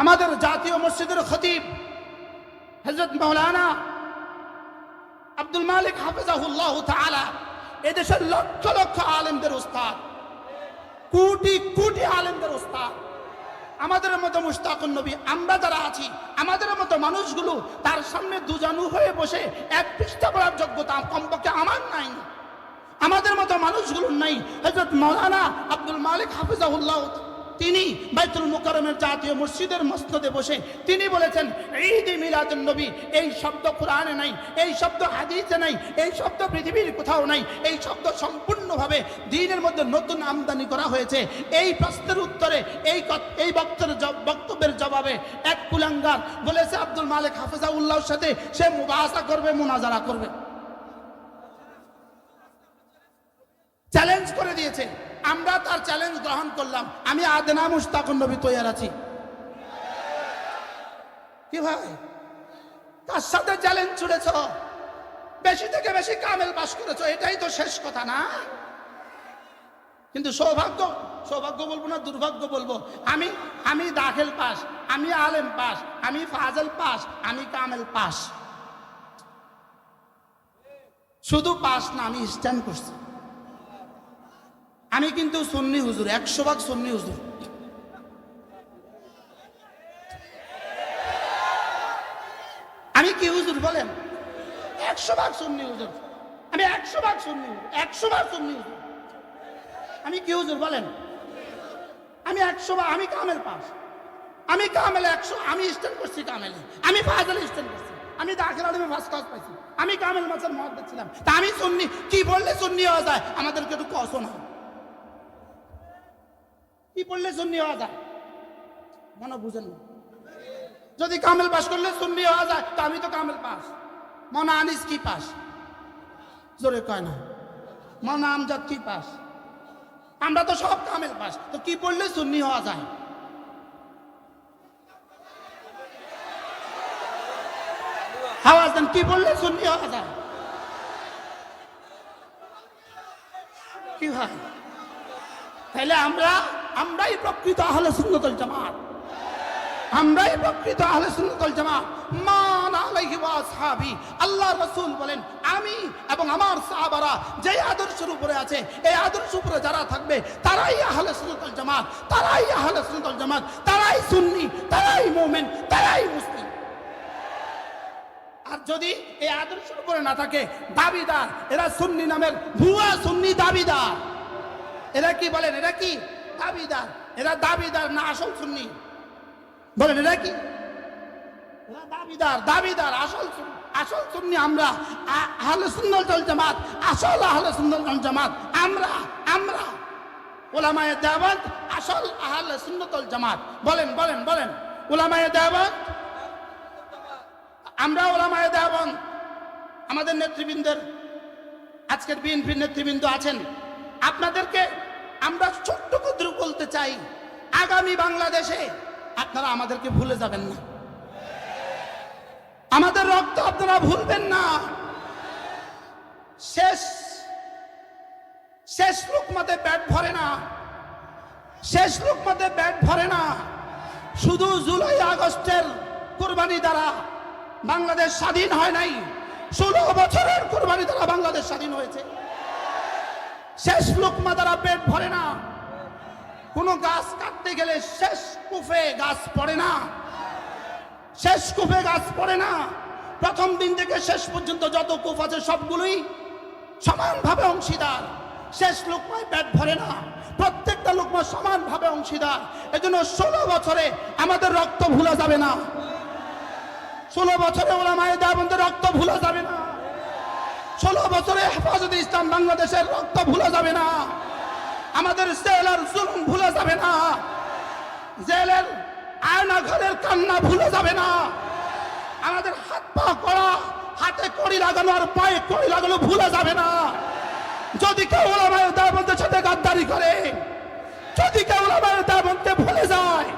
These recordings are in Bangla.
আমাদের জাতীয় মসজিদের খতিব হজরত মৌলানা আব্দুল মালিক হাফিজাহুল্লাহ তাআলা, এদেশের লক্ষ লক্ষ আলেমদের উস্তাদ কোটি কোটি আলেমদের উস্তাদ আমাদের মতো মুস্তাকুন নবী আমরা যারা আছি, আমাদের মতো মানুষগুলো তার সামনে দুজানু হয়ে বসে এক পৃষ্ঠা পড়ার যোগ্যতা কমপক্ষে আমার নাই। আমাদের মতো মানুষগুলো নাই। হজরত মৌলানা আব্দুল মালিক হাফিজাহুল্লাহ তিনি বাইতুল মুকাররমের জাতীয় মসজিদের মসনদে বসে তিনি বলেছেন, ঈদ মিলাদুন নবী, এই শব্দ কোরআনে নাই, এই শব্দ হাদিসে নাই, এই শব্দ পৃথিবীর কোথাও নাই, এই শব্দ সম্পূর্ণভাবে দিনের মধ্যে নতুন আমদানি করা হয়েছে। এই প্রশ্নের উত্তরে এই এই বক্তব্যের জব- বক্তব্যের জবাবে এক কুলাঙ্গার বলেছে, আব্দুল মালিক হাফেজা উল্লাহর সাথে সে মুবাহাসা করবে, মোনাজারা করবে। চ্যালেঞ্জ করে দিয়েছে। আমরা তার চ্যালেঞ্জ গ্রহণ করলাম। আমি আদনা মুস্তাকুন নবী তৈয়ার আছি। কি ভাই? তার সাথে চ্যালেঞ্জ ছুড়েছ। বেশি থেকে বেশি কামেল পাস করেছ। এটাই তো শেষ কথা না? কিন্তু সৌভাগ্য সৌভাগ্য বলব না, দুর্ভাগ্য বলব। আমি আমি দাখিল পাস, আমি আলেম পাস, আমি ফাজল পাস, আমি কামেল পাস। শুধু পাস না, আমি স্ট্যান্ড করছি। আমি কিন্তু সুন্নি হুজুর, একশো ভাগ সুন্নি হুজুর। আমি কি হুজুর বলেন? একশো ভাগ সুন্নি হুজুর। আমি একশো ভাগ সুন্নি একশো ভাগ সুন্নি হুজুর। আমি কি হুজুর বলেন? আমি একশো ভাগ, আমি কামেল পাস। আমি কামেলে একশো, আমি স্ট্যান্ড করছি কামেলে। আমি ফাজলে স্ট্যান্ড করছি। আমি দাখিল আলমে ফার্স্ট ক্লাস পাইছি। আমি কামেল মাছের মহব্বত ছিলাম। তা আমি সুন্নি, কি বললে সুন্নি হওয়া যায়? আমাদেরকে একটু কষো না। কি পড়লে সুন্নি হওয়া যায়? মনে বুঝেন না। যদি কামেল পাস করলে সুন্নি হওয়া যায়, তো আমি তো কামেল পাস। মনে আনিস কি পাস? জোরে কয় না। মনে আমজাদ কি পাস? আমরা তো সব কামেল পাস, তো কি পড়লে সুন্নি হওয়া যায়? আওয়াজ দেন, কি বললে সুন্নি হওয়া যায়? কি হয় তাহলে আমরা আমরাই প্রকৃত আহলে সুন্নতুল জামাত। আমরাই প্রকৃত আহলে সুন্নতুল জামাত। মান আলাইহি আল্লাহ রাসূল বলেন, আমি এবং আমার সাহাবারা যে আদর্শের উপরে আছে, এই আদর্শের উপরে যারা থাকবে, তারাই আহলে সুন্নতুল জামাত, তারাই আহলে সুন্নতুল জামাত, তারাই সুন্নি, তারাই মুমিন, তারাই মুসলিম। আর যদি এই আদর্শের উপরে না থাকে, দাবিদার, এরা সুন্নি নামের ভুয়া সুন্নি দাবিদার। এরা কি বলেন, এরা কি? দাবিদার, এরা দাবিদার না আসল সুন্নি। বলেন, এরা কি? দাবিদার দাবিদার, আসল আসল সুন্নি আমরা। ওয়াল জামাত, আসল আহলে জামাত, আমরা আমরা। ওলামায়ে দেওবন্দ আসল জামাত। বলেন বলেন বলেন দেওবন্দ আমরা আমাদের নেতৃবৃন্দের, আজকের বিএনপির নেতৃবৃন্দ আছেন। আপনাদেরকে আমরা ছোট্ট ক্ষুদ্র বলতে চাই, আগামী বাংলাদেশে আপনারা আমাদেরকে ভুলে যাবেন না। আমাদের রক্ত আপনারা ভুলবেন না। শেষ শেষ লোকমাতে ব্যাট ভরে না। শেষ লোকমাতে ব্যাট ভরে না। শুধু জুলাই, আগস্টের কোরবানি দ্বারা বাংলাদেশ স্বাধীন হয় নাই। ষোলো বছরের কোরবানি দ্বারা বাংলাদেশ স্বাধীন হয়েছে। শেষ লোকমা দ্বারা পেট ভরে না। কোনো গাছ কাটতে গেলে শেষ কুফে গাছ পড়ে না। শেষ কুফে গাছ পড়ে না। প্রথম দিন থেকে শেষ পর্যন্ত যত কূপ আছে সবগুলোই সমানভাবে অংশীদার। শেষ লোকমায় পেট ভরে না। প্রত্যেকটা লোকমা সমানভাবে অংশীদার। এজন্য ষোলো বছরে আমাদের রক্ত ভুলা যাবে না। ষোলো বছরে ওরা মায়ের দেওয়ার রক্ত ভুলা যাবে না। ষোলো বছরে হেফাজতে ইসলাম বাংলাদেশের রক্ত ভুলা যাবে না। আমাদের জেলের জুলুম ভুলে যাবে না। জেলের আয়না ঘরের কান্না ভুলে যাবে না। আমাদের হাত পা করা হাতে কড়ি লাগানো আর পায়ে কড়ি লাগানো ভুলে যাবে না। যদি কেউ ওলামায়ের দাবন্তের সাথে গাদ্দারি করে, যদি কেউ ওলামায়ের দাবন্তে ভুলে যায়,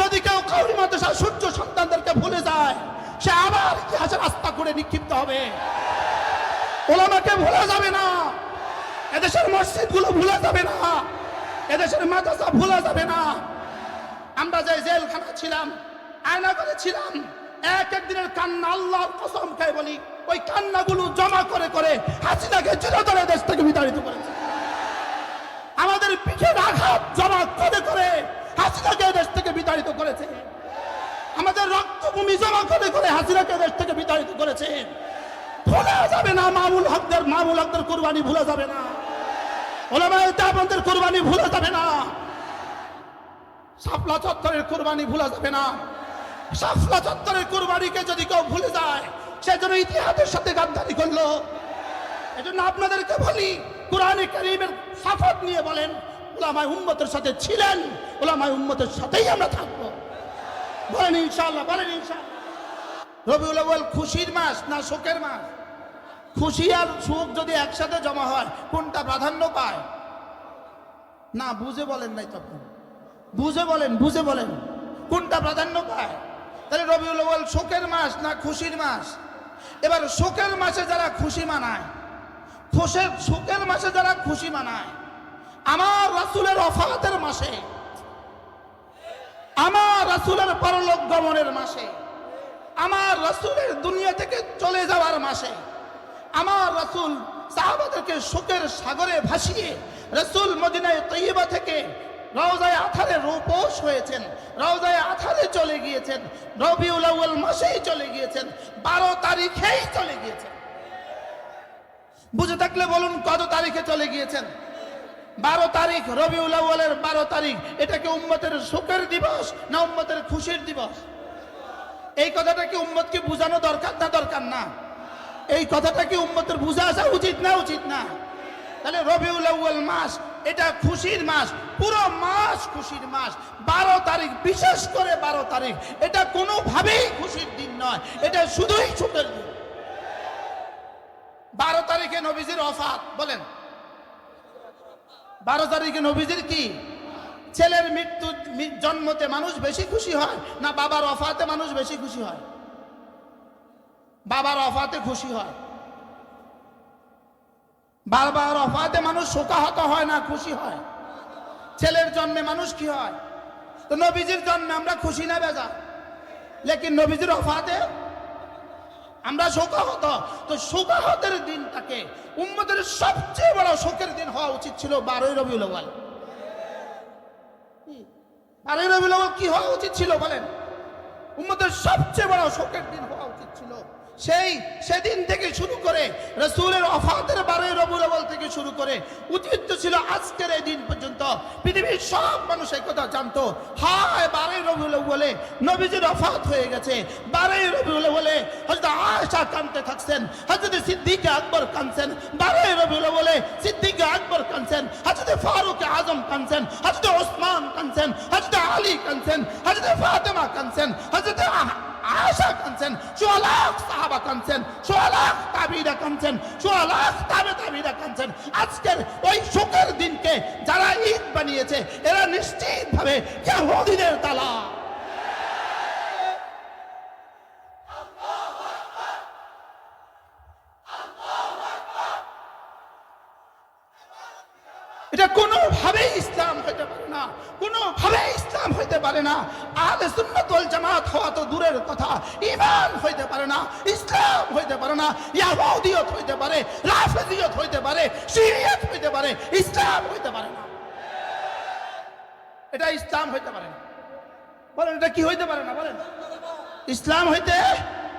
যদি কেউ কাউরি মাদ্রাসা সূর্য সন্তানদেরকে ভুলে যায়, সে আবার ইতিহাসের আস্থা করে নিক্ষিপ্ত হবে। ওলামাকে ভোলা যাবে না। এদেশের মসজিদগুলো ভুলা যাবে না। এদেশের মাদ্রাসা ভুলা যাবে না। আমরা যে জেলখানা ছিলাম আয়না করে ছিলাম, এক একদিনের কান্না আল্লাহর কসম খাই বলি, ওই কান্নাগুলো জমা করে করে হাসিনাকে চিরতরে দেশ থেকে বিতাড়িত করেছে। আমাদের পিঠের আঘাত জমা করে করে হাসিনাকে দেশ থেকে বিতাড়িত করেছে। আমাদের রক্তভূমি জমা করে করে হাসিনাকে দেশ থেকে বিতাড়িত করেছে। ভোলা যাবে না মামুল হকদের মামুল হকদের কোরবানি ভুলা যাবে না। ওলামায়ে দেওবন্দের কোরবানি ভুলা যাবে না। শাপলা চত্বরের কোরবানি ভুলা যাবে না। শাপলা চত্বরের কোরবানিকে যদি কেউ ভুলে যায় সেজন্য ইতিহাসের সাথে গাদ্দারি করল। এজন্য আপনাদেরকে বলি, কোরআনে করিমের সাফত নিয়ে বলেন, ওলামায় উম্মতের সাথে ছিলেন, ওলামায় উম্মতের সাথেই আমরা থাকব। বলেন ইনশাআল্লাহ বলেন ইনশাআল্লাহ। রবিউল আউয়াল খুশির মাস না শোকের মাস? খুশি আর সুখ যদি একসাথে জমা হয়, কোনটা প্রাধান্য পায়? না, বুঝে বলেন নাই তখন। বুঝে বলেন বুঝে বলেন। কোনটা প্রাধান্য পায়? তাহলে রবিউল আউয়াল শোকের মাস না খুশির মাস? এবার শোকের মাসে যারা খুশি মানায়, খুশের, শোকের মাসে যারা খুশি মানায়, আমার রাসুলের অফাতের মাসে, আমার রাসূলের পরলোক গমনের মাসে আমার রাসূলের দুনিয়া থেকে চলে যাওয়ার মাসে আমার রসুল সাহাবাদেরকে শোকের সাগরে ভাসিয়ে রাসূল মদিনায় তৈয়বা থেকে রওজায় আথারে রূপোষ হয়েছেন, রওজায় আথারে চলে গিয়েছেন, রবিউল আউয়াল মাসেই চলে গিয়েছেন, বারো তারিখেই চলে গিয়েছেন। বুঝে থাকলে বলুন কত তারিখে চলে গিয়েছেন? বারো তারিখ, রবিউল আউয়ালের বারো তারিখ এটাকে উম্মতের শোকের দিবস না উম্মতের খুশির দিবস? এই কথাটা কি উম্মতকে বোঝানো দরকার না দরকার না? এই কথাটা কি উম্মতের বুঝা আসা উচিত না উচিত না? তাহলে রবিউল আউয়াল মাস, এটা খুশির মাস, পুরো মাস খুশির মাস, বারো তারিখ, বিশেষ করে বারো তারিখ, এটা কোনোভাবেই খুশির দিন নয়, এটা শুধুই ছুটের দিন। বারো তারিখে নবীজির অফাত বলেন। বারো তারিখে নবীজির কি? ছেলের মৃত্যু জন্মতে মানুষ বেশি খুশি হয় না বাবার অফাতে মানুষ বেশি খুশি হয়? বাবার অফাতে খুশি হয়। বাবার অফাতে মানুষ শোকাহত হয় না খুশি হয়? ছেলের জন্মে মানুষ কি হয়? তো নবীজির জন্মে আমরা খুশি না বেজা লেকিন নবীজির অফাতে আমরা শোকাহত। তো শোকাহতের দিনটাকে উম্মতের সবচেয়ে বড় শোকের দিন হওয়া উচিত ছিল বারোই রবিউল রবিউল আউয়াল কি হওয়া উচিত ছিল বলেন? উম্মতের সবচেয়ে বড় শোকের দিন হওয়া উচিত ছিল। সেই সেদিন থেকে শুরু করে রসুলের অফাতের বারোই রবিউল আউয়াল থেকে শুরু করে উচিত ছিল আজকের এই দিন পর্যন্ত পৃথিবীর সব মানুষ এই কথা জানতো। হায় বারোই রবিউল আউয়ালে নবীজির অফাত হয়ে গেছে। বারোই রবিউল আউয়ালে হযরত আয়েশা কাঁদতে থাকছেন, হযরত সিদ্দিক আকবর কাঁদছেন বারোই রবিউল আউয়ালে সিদ্দিক আকবর কাঁদছেন হযরত ফারুক আজম কাঁদছেন কাঁদছেন সোয়া লাখ তাবিরা কাঁদছেন সোয়া লাখ তাবে তাবিরা কাঁদছেন। আজকের ওই শোকের দিনকে যারা ঈদ বানিয়েছে, এরা নিশ্চিতভাবে কেহ দিনের তালা কোনোভাবেই ইসলাম হইতে পারে না কোনোভাবে ইসলাম হইতে পারে না। আহলে সুন্নাত ওয়াল জামাত হওয়া তো দূরের কথা। ঈমান হইতে পারে না, ইসলাম হইতে পারে না, ইয়াহুদিয়ত হইতে পারে, রাফেজিয়ত হইতে পারে, শিরিয়ত হইতে পারে, ইসলাম হইতে পারে না। এটা ইসলাম হইতে পারে না। বলেন, এটা কি হইতে পারে না? বলেন। ইসলাম হইতে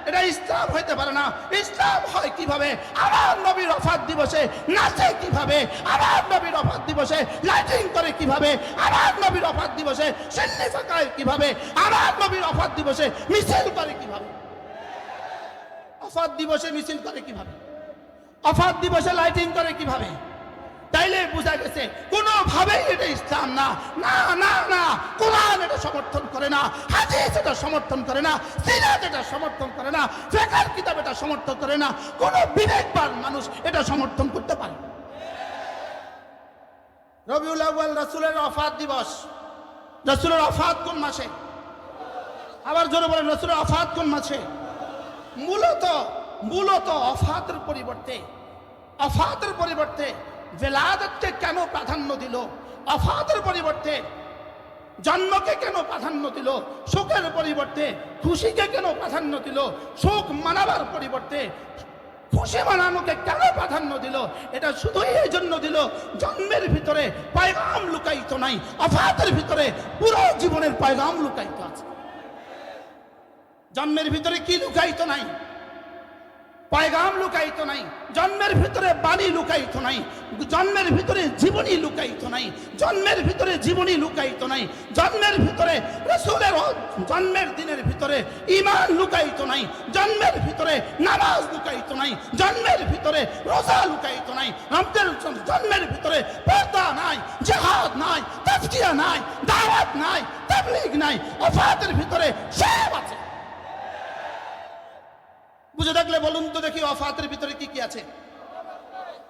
এটা ইসলাম হইতে পারে না। ইসলাম হয় কীভাবে? আমার নবীর অফাত দিবসে নাচে কীভাবে? আমার নবীর অফাত দিবসে লাইটিং করে কীভাবে? আমার নবীর অফাত দিবসে সেন্নি ফাঁকায় কীভাবে? আমার নবীর অফাত দিবসে মিছিল করে কীভাবে? অফাত দিবসে মিছিল করে কীভাবে? অফাত দিবসে লাইটিং করে কীভাবে? তাইলে বোঝা গেছে কোনোভাবেই এটা ইসলাম না। না না না। কোরআন এটা সমর্থন করে না হাদিস এটা সমর্থন করে না সিরাত এটা সমর্থন করে না ফেকার কিতাব এটা সমর্থন করে না কোনো বিবেকবান মানুষ এটা সমর্থন করতে পারে। রবিউল আউয়াল রাসূলের অফাত দিবস। রাসূলের অফাত কোন মাসে? আবার জোরে বলেন রাসূলের অফাত কোন মাসে? মূলত মূলত অফাতের পরিবর্তে অফাতের পরিবর্তে ভেলাদতকে কেন প্রাধান্য দিল? অফাতের পরিবর্তে জন্মকে কেন প্রাধান্য দিল? শোকের পরিবর্তে খুশিকে কেন প্রাধান্য দিল? শোক মানাবার পরিবর্তে খুশি মানানোকে কেন প্রাধান্য দিল? এটা শুধুই এই জন্য দিল, জন্মের ভিতরে পয়গাম লুকায়িত নাই অফাতের ভিতরে পুরো জীবনের পয়গাম লুকায়িত আছে। জন্মের ভিতরে কি লুকায়িত নাই? পয়গাম লুকায়িত নাই, জন্মের ভিতরে বাণী লুকায়িত নাই, জন্মের ভিতরে জীবনী লুকায়িত নাই, জন্মের ভিতরে জীবনী লুকায়িত নাই, জন্মের ভিতরে রসুলের জন্মের দিনের ভিতরে ইমান লুকায়িত নাই, জন্মের ভিতরে নামাজ লুকায়িত নাই, জন্মের ভিতরে রোজা লুকায়িত নাই আমাদের জন্মের ভিতরে পর্দা নাই, জেহাদ নাই, তাজকিয়া নাই, দাওয়াত নাই, তাবলিগ নাই, অফাতের ভিতরে সব আছে। বুঝে থাকলে বলুন তো দেখি অফাতের ভিতরে কি কি আছে।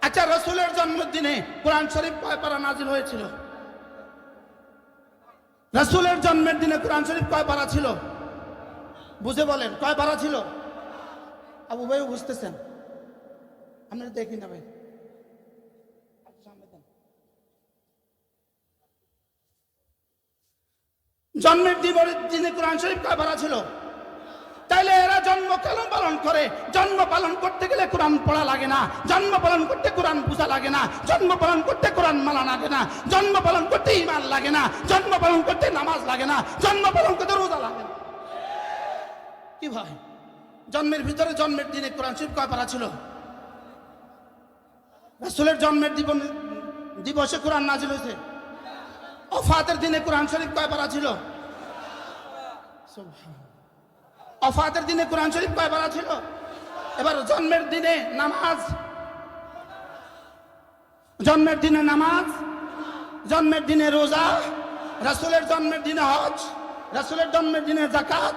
আচ্ছা রসুলের জন্মদিনে কোরআন শরীফ কয় পারা নাজিল হয়েছিল? রসুলের জন্মের দিনে কোরআন শরীফ কয় পারা ছিল? বুঝে বলেন, কয় পারা ছিল? আবু ভাই বুঝতেছেন। আপনারা দেখি না ভাই। জন্মের দিবসের দিনে কোরআন শরীফ কয় পারা ছিল? তাইলে এরা জন্ম কেন পালন করে? জন্ম পালন করতে গেলে কোরআন পড়া লাগে না। জন্ম পালন করতে কোরআন পূজা লাগে না। জন্ম পালন করতে কোরআন মালা লাগে না। জন্ম পালন করতে ইমান লাগে না। জন্ম পালন করতে নামাজ লাগে না। জন্ম পালন করতে রোজা লাগে না। কি ভাই? জন্মের ভিতরে জন্মের দিনে কোরআন শরীফ কয় পারা ছিল? রাসূলের জন্মের দিবন দিবসে কোরআন নাজিল হয়েছে। অফাতের দিনে কোরআন শরীফ কয় পারা ছিল? সুবহান অফাতের দিনে কোরআন শরীফ কয় পারা ছিল? এবার জন্মের দিনে নামাজ। জন্মের দিনে নামাজ। জন্মের দিনে রোজা। রাসূলের জন্মের দিনে হজ। রাসূলের জন্মের দিনে জাকাত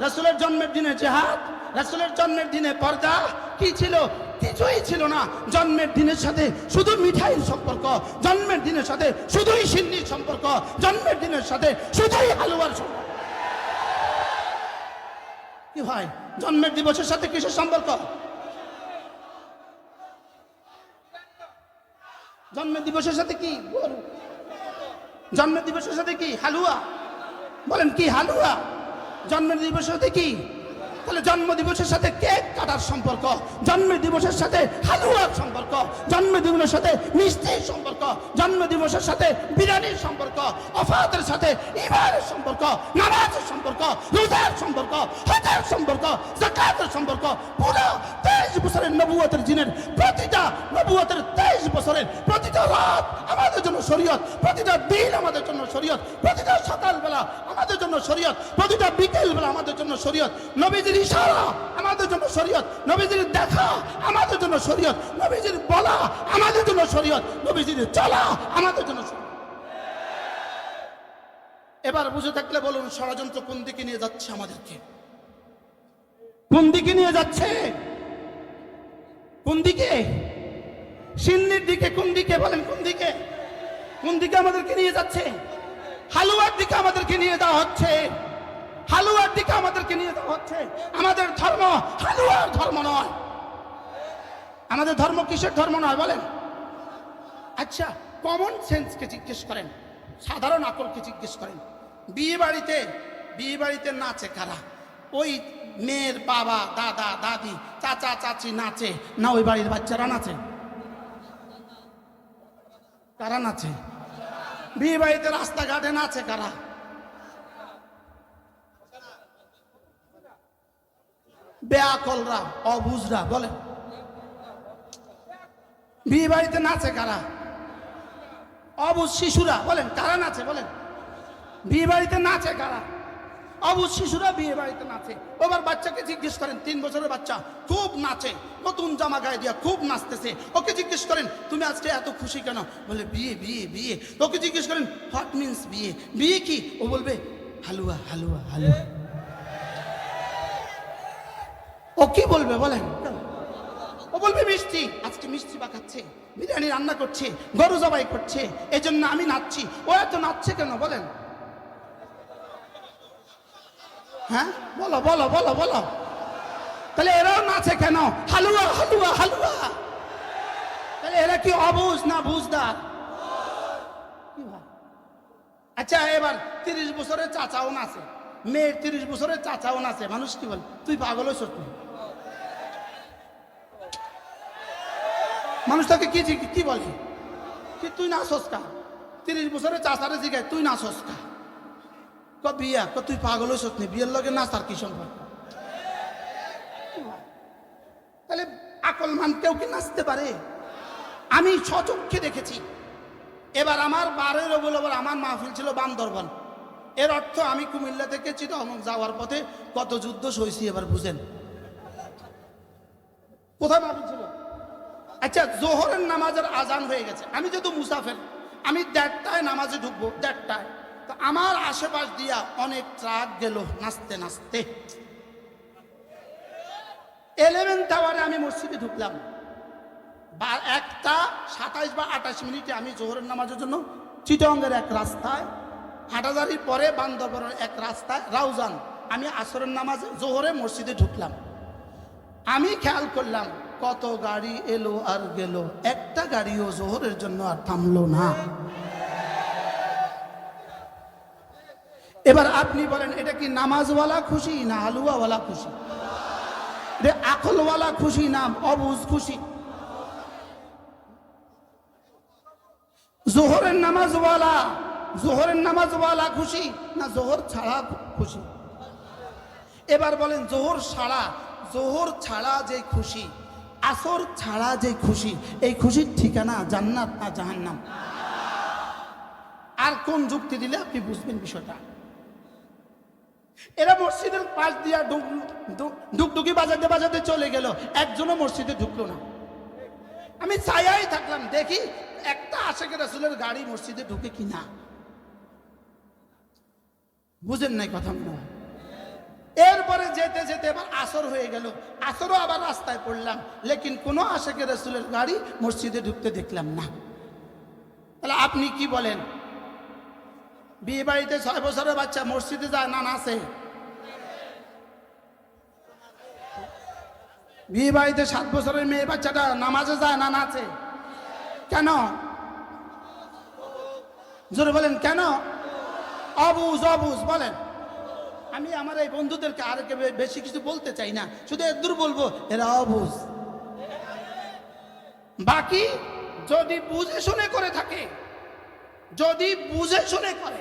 রাসূলের জন্মের দিনে জেহাদ। রাসূলের জন্মের দিনে পর্দা। কি ছিল? কিছুই ছিল না। জন্মের দিনের সাথে শুধু মিঠাইয়ের সম্পর্ক। জন্মের দিনের সাথে শুধুই সিন্নির সম্পর্ক। জন্মের দিনের সাথে শুধুই হালুয়ার সম্পর্ক। কি ভাই? জন্মের দিবসের সাথে কিসের সম্পর্ক? জন্মের দিবসের সাথে কি? জন্মের দিবসের সাথে কি? হালুয়া? বলেন কি হালুয়া? জন্মের দিবসের সাথে কি? তাহলে জন্ম দিবসের সাথে কেক কাটার সম্পর্ক জন্ম দিবসের সাথে হালুয়ার সম্পর্ক জন্ম দিবসের সাথে মিষ্টির সম্পর্ক। জন্ম দিবসের সাথে, বিরিয়ানির সম্পর্ক, অফাতের সাথে ইমানের সম্পর্ক, নামাজের সম্পর্ক, রোজার সম্পর্ক, হজের সম্পর্ক, জাকাতের সম্পর্ক, পুরো তেইশ বছরের নবুয়তের জিনের প্রতিটা নবুয়তের তেইশ আমাদের জন্য শরীয়ত, প্রতিটা দিন আমাদের জন্য শরীয়ত, প্রতিটা সকালবেলা আমাদের জন্য শরীয়ত, প্রতিটা বিকেল বেলা আমাদের জন্য শরীয়ত। নবীজির ইশারা আমাদের জন্য শরীয়ত, নবীজির দেখা আমাদের জন্য শরীয়ত, নবীজির বলা আমাদের জন্য শরীয়ত, নবীজির চলা আমাদের জন্য এবার বুঝে থাকলে বলুন, ষড়যন্ত্র কোন দিকে নিয়ে যাচ্ছে আমাদেরকে? কোন দিকে নিয়ে যাচ্ছে? কোন দিকে? সিন্নির দিকে কোন দিকে দিকে আমাদেরকে নিয়ে যাচ্ছে। হালুয়ার দিকে আমাদেরকে নিয়ে যাওয়া হচ্ছে। হালুয়ার দিকে আমাদেরকে নিয়ে যাওয়া হচ্ছে। আমাদের ধর্ম হালুয়ার ধর্ম নয়। আমাদের ধর্ম কিসের ধর্ম নয় বলেন? আচ্ছা কমন সেন্সকে জিজ্ঞেস করেন, সাধারণ আকলকে জিজ্ঞেস করেন। বিয়ে বাড়িতে বিয়ে বাড়িতে নাচে কারা? ওই মেয়ের বাবা, দাদা, দাদি, চাচা, চাচি নাচে, না ওই বাড়ির বাচ্চারা নাচে? কারা নাচে? বিয়ে রাস্তাঘাটে নাচে কারা? বেয়াকলরা, অবুজরা, বলেন। বিয়ে বাড়িতে নাচে কারা? অবুজ শিশুরা, বলেন। কারা নাচে, বলেন? বিয়ে বাড়িতে নাচে কারা? অবুজ শিশুরা বিয়ে বাড়িতে নাচে। ওবার বাচ্চাকে জিজ্ঞেস করেন, তিন বছরের বাচ্চা, খুব নাচে, নতুন জামা গায়ে দিয়া খুব নাচতেছে। ওকে জিজ্ঞেস করেন, তুমি আজকে এত খুশি কেন? বলে, বিয়ে বিয়ে বিয়ে। ওকে জিজ্ঞেস করেন হোয়াট মিন্স বিয়ে? বিয়ে কি? ও বলবে, হালুয়া হালুয়া হালুয়া। ও কি বলবে বলেন? ও বলবে, মিষ্টি, আজকে মিষ্টি পাকাচ্ছে, বিরিয়ানি রান্না করছে, গরু জবাই করছে এই জন্য আমি নাচছি। ও এত নাচছে কেন বলেন? হ্যাঁ? বলো বলো বলো বলো। তাহলে এরাও নাচে কেন? হালুয়া হালুয়া হালুয়া। তাহলে এরা কি অবুজ না বুঝদার? কি? আচ্ছা এবার তিরিশ বছরের চাচাও আছে মেয়ের তিরিশ বছরের চাচাও নাচে। মানুষ কি বল? তুই পাগল হয়েছ তুই মানুষ তাকে কি কি বলে? কি তুই না সস্কা তিরিশ বছরের চাচারে জিগায় তুই না সস্কা ক বিয়া? ক তুই পাগল হয়েছ নি? বিয়ের লগে না কি সম্পর্ক? তাহলে আকল মান কেউ কি নাচতে পারে? আমি সচক্ষে দেখেছি। এবার আমার বারোই রবুল আবার আমার মাহফিল ছিল বান্দরবন এর অর্থ আমি কুমিল্লা থেকে চিটং যাওয়ার পথে কত যুদ্ধ সইছি এবার বুঝেন। কোথায় মাহফিল ছিল? আচ্ছা জোহরের নামাজের আজান হয়ে গেছে। আমি যেহেতু মুসাফের, আমি দেড়টায় নামাজে ঢুকবো, দেড়টায়। তো আমার আশেপাশ দিয়া অনেক ট্রাক গেল, নাচতে নাচতে। এলেভেন টাওয়ারে আমি মসজিদে ঢুকলাম। বা একটা সাতাইশ বা আঠাশ মিনিটে আমি জোহরের নামাজের জন্য চিটঙ্গের এক রাস্তায়, হাটাজারির পরে বান্দরবনের এক রাস্তায় রাউজান, আমি আসরের নামাজে জোহরে মসজিদে ঢুকলাম। আমি খেয়াল করলাম কত গাড়ি এলো আর গেল, একটা গাড়িও জোহরের জন্য আর থামলো না। এবার আপনি বলেন, এটা কি নামাজওয়ালা খুশি না হালুয়াওয়ালা খুশি? রে, আকলওয়ালা খুশি না অবুজ খুশি? জোহরের নামাজওয়ালা জোহরের নামাজওয়ালা খুশি না জোহর ছাড়া খুশি? এবার বলেন, জোহর ছাড়া জোহর ছাড়া যে খুশি, আসর ছাড়া যে খুশি, এই খুশির ঠিকানা জান্নাত না জাহান্নাম? আর কোন যুক্তি দিলে আপনি বুঝবেন বিষয়টা? এরা মসজিদের পাশ দিয়া ডুক- ডুক- ডুকডুকি বাজাতে বাজাতে চলে গেল। একজনও মসজিদে ঢুকলো না। আমি ছায়াই থাকলাম, দেখি একটা আশেখ রাসুলের গাড়ি মসজিদে ঢুকে কিনা। বুঝেন নাই কথা মনে এরপরে যেতে যেতে এবার আসর হয়ে গেল। আসরও আবার রাস্তায় পড়লাম, লেকিন কোনো আশেখ রাসুলের গাড়ি মসজিদে ঢুকতে দেখলাম না। তাহলে আপনি কি বলেন? বিয়ে বাড়িতে ছয় বছরের বাচ্চা, মসজিদে যায়, না নাচে বিয়ে বাড়িতে সাত বছরের মেয়ে বাচ্চাটা নামাজে যায়, না নাচে কেন? জোরে বলেন, কেন? অবুজ অবুজ, বলেন। আমি আমার এই বন্ধুদেরকে আর বেশি কিছু বলতে চাই না। শুধু এদূর বলব, এরা অবুজ। বাকি যদি বুঝে শুনে করে থাকে যদি বুঝে শুনে করে।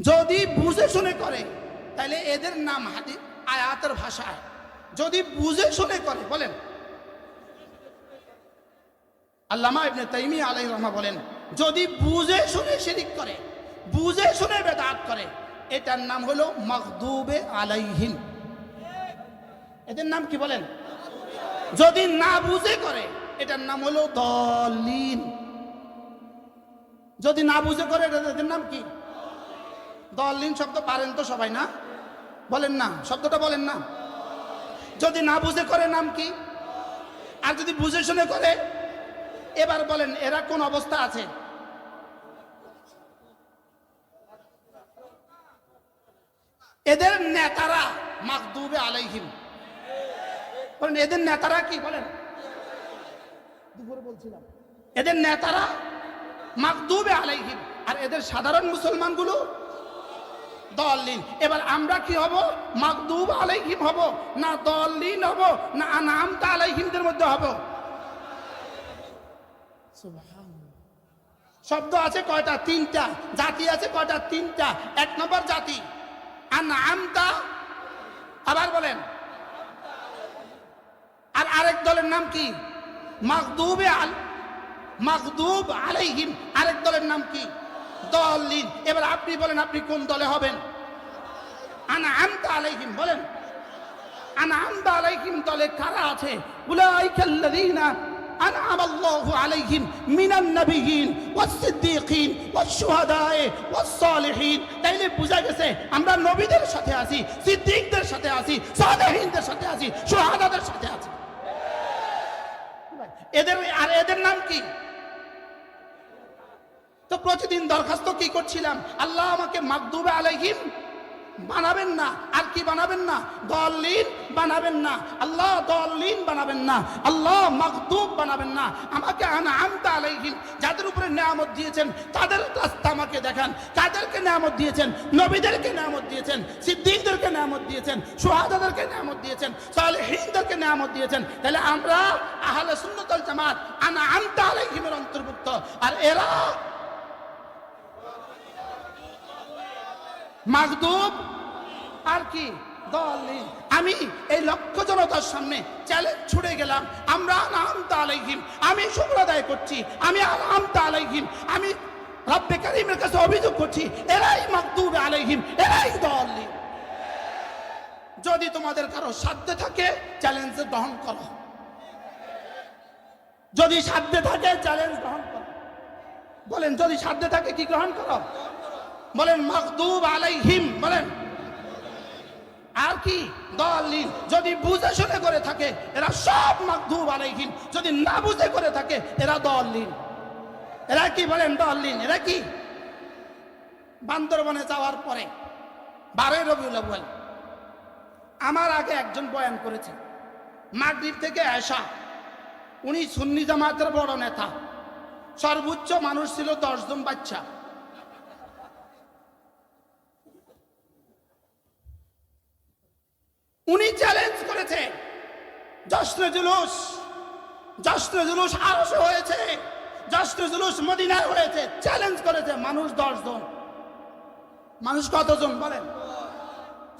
যদি বুঝে শুনে করে তাহলে এদের নাম হাদি আয়াতের ভাষায়। যদি বুঝে শুনে করে, বলেন। আল্লামা ইবনে তাইমি আলাই রহমা বলেন, যদি বুঝে শুনে শিরিক করে, বুঝে শুনে বেদাত করে, এটার নাম হলো মখদুবে আলাইহিম এদের নাম কি বলেন? যদি না বুঝে করে, এটার নাম হলো দলিন। যদি না বুঝে করে এদের নাম কি? দলিন শব্দ পারেন তো সবাই না? বলেন না, শব্দটা বলেন না। যদি না বুঝে করে, নাম কি? আর যদি বুঝে শুনে করে, এবার বলেন, এরা কোন অবস্থা আছে? এদের নেতারা মাকদুবে আলাইহিম। বলেন, এদের নেতারা কি? বলেন। দুপুরে বলছিলাম। এদের নেতারা মাকদুবে আলাইহিম। আর এদের সাধারণ মুসলমানগুলো? দলিন এবার আমরা কি হব? মাকদুব আলাইহিম হব না দলিন হব না আনামতা আলাইহিমদের মধ্যে হব? শব্দ আছে কয়টা? তিনটা। জাতি আছে কয়টা? তিনটা। এক নম্বর জাতি। আর আনামতা আবার বলেন। আর আরেক দলের নাম কি? মাকদুবে আল মাকদুব আলাইহিম আরেক দলের নাম কি দলিন এবার আপনি বলেন আপনি কোন দলে হবেন আনা আমতা আলাইহিম বলেন আনা আমতা আলাইহিম দলে কারা আছে উলাইকাল্লাযীনা أنعم الله عليهم من النبيين والصديقين والشهداء والصالحين তাইলে বোঝা গেছে আমরা নবীদের সাথে আছি সিদ্দিকদের সাথে আছি সালেহীনদের সাথে আছি সুহাদাদের সাথে আছি এদের আর এদের নাম কি তো প্রতিদিন দরখাস্ত কি করছিলাম? আল্লাহ আমাকে মাকদুবে আলাইহিম বানাবেন না। আর কি বানাবেন না? দলিন বানাবেন না। আল্লাহ দলিন বানাবেন না। আল্লাহ মখদুব বানাবেন না। আমাকে আনআমতা আলাইহিম। যাদের উপরে নিয়ামত দিয়েছেন, তাদের রাস্তা আমাকে দেখান। কাদেরকে নিয়ামত দিয়েছেন? নবীদেরকে নিয়ামত দিয়েছেন। সিদ্দিকদেরকে নিয়ামত দিয়েছেন। সুহাদাদেরকে নিয়ামত দিয়েছেন। সালেহীনদেরকে নিয়ামত দিয়েছেন। তাহলে আমরা আহলে সুন্নাতুল জামাত আনআমতা আলাইহিমের অন্তর্ভুক্ত। আর এরা মাগদুব, আর কি? দলিন আমি এই লক্ষ জনতার সামনে চ্যালেঞ্জ ছুড়ে গেলাম। আমরা আলাম আলাইহিম। আমি শুক্র আদায় করছি। আমি আলাম আলাইহিম। আমি রব্বে করিমের কাছে অভিযোগ করছি, এরাই মাগদুব আলাইহিম, এরাই দলিন যদি তোমাদের কারও সাধ্যে থাকে চ্যালেঞ্জ গ্রহণ করো। যদি সাধ্যে থাকে চ্যালেঞ্জ গ্রহণ করো। বলেন, যদি সাধ্যে থাকে, কি গ্রহণ করো? বলেন মখদুব আলাইহিম বলেন। আর কি? দলিন যদি বুঝে শুনে করে থাকে, এরা সব মখদুব আলাইহিম। যদি না বুঝে করে থাকে, এরা দলিন এরা কি বলেন দলিন এরা কি? বান্দরবনে যাওয়ার পরে, বারোই রবিউল আউয়াল, আমার আগে একজন বয়ান করেছে। মাগরিব থেকে আয়সা, উনি সুন্নি জামাতের বড় নেতা। সর্বোচ্চ মানুষ ছিল দশজন বাচ্চা উনি চ্যালেঞ্জ করেছে জশ্ন জুলুস জশ্ন জুলুস আরশে হয়েছে জশ্ন জুলুস মদিনায় হয়েছে চ্যালেঞ্জ করেছে মানুষ দশজন। মানুষ কতজন বলেন?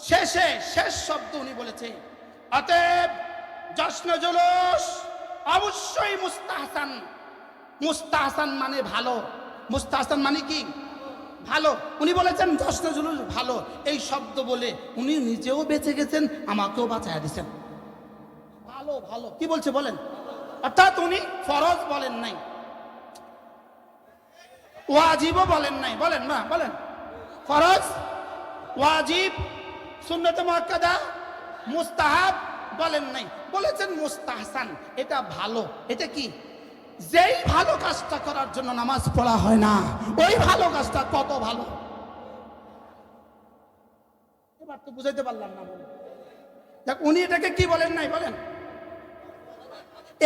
শেষে, শেষ শব্দ উনি বলেছে, অতএব জশ্ন জুলুস অবশ্যই মুস্তাহসান মুস্তাহসান মানে ভালো। মুস্তাহসান মানে কি? ভালো। উনি বলেছেন জশ্ন জুলুস ভালো। এই শব্দ বলে উনি নিজেও বেঁচে গেছেন, আমাকেও বাঁচায় দিচ্ছেন ভালো ভালো। কি বলছে বলেন? অর্থাৎ উনি ফরজ বলেন নাই। ওয়াজিবও বলেন নাই। বলেন না, বলেন। ফরজ, ওয়াজিব, সুন্নত মুআক্কাদা মুস্তাহাব বলেন নাই। বলেছেন মুস্তাহসান, এটা ভালো। এটা কি? যেই ভালো কাজটা করার জন্য নামাজ পড়া হয় না, ওই ভালো কাজটা কত ভালো? এবার তো বুঝাইতে পারলাম না দেখ, উনি এটাকে কি বলেন নাই বলেন?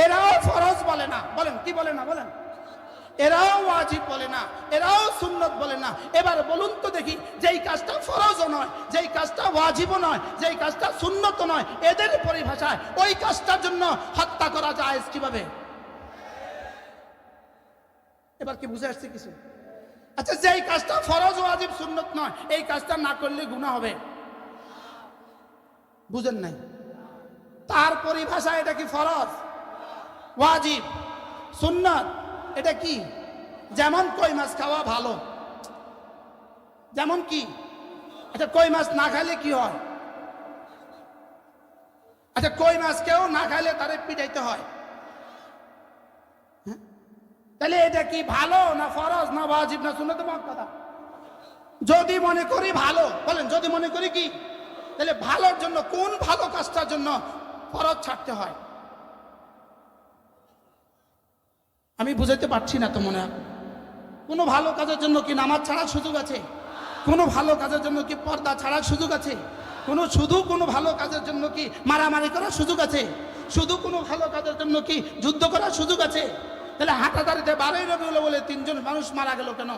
এরাও ফরজ বলে না। বলেন, কি বলে না বলেন? এরাও ওয়াজিব বলে না, এরাও সুন্নত বলে না। এবার বলুন তো দেখি, যেই কাজটা ফরজও নয়, যেই কাজটা ওয়াজিবও নয়, যেই কাজটা সুন্নত নয়, এদের পরিভাষায় ওই কাজটার জন্য হত্যা করা যায় কীভাবে? এবার কি বুঝে আসছে কিছু? আচ্ছা যেই কাজটা ফরজ ও ওয়াজিব সুন্নত নয়, এই কাজটা না করলে গুনাহ হবে। বুঝেন নাই? তার পরিভাষা এটা কি ফরজ? ওয়াজিব সুন্নত? এটা কি? যেমন কই মাছ খাওয়া ভালো। যেমন কি? আচ্ছা কই মাছ না খাইলে কি হয়? আচ্ছা কই মাছ কেউ না খাইলে তারে পিটাইতে হ্যাঁ? তাহলে এটা কি ভালো না ফরজ, না ওয়াজিব, না শুনে তো কথা? যদি মনে করি ভালো, বলেন, যদি মনে করি কি? তাহলে ভালোর জন্য, কোন ভালো কাজটার জন্য ফরজ ছাড়তে হয়? আমি বুঝাইতে পারছি না তো মনে হয়। কোনো ভালো কাজের জন্য কি নামাজ ছাড়ার সুযোগ আছে? কোনো ভালো কাজের জন্য কি পর্দা ছাড়ার সুযোগ আছে? কোনো, শুধু কোনো ভালো কাজের জন্য কি মারামারি করার সুযোগ আছে? শুধু কোনো ভালো কাজের জন্য কি যুদ্ধ করার সুযোগ আছে? তাহলে হাটাদারিতে বারোই রবি হলো বলে তিনজন মানুষ মারা গেল কেন?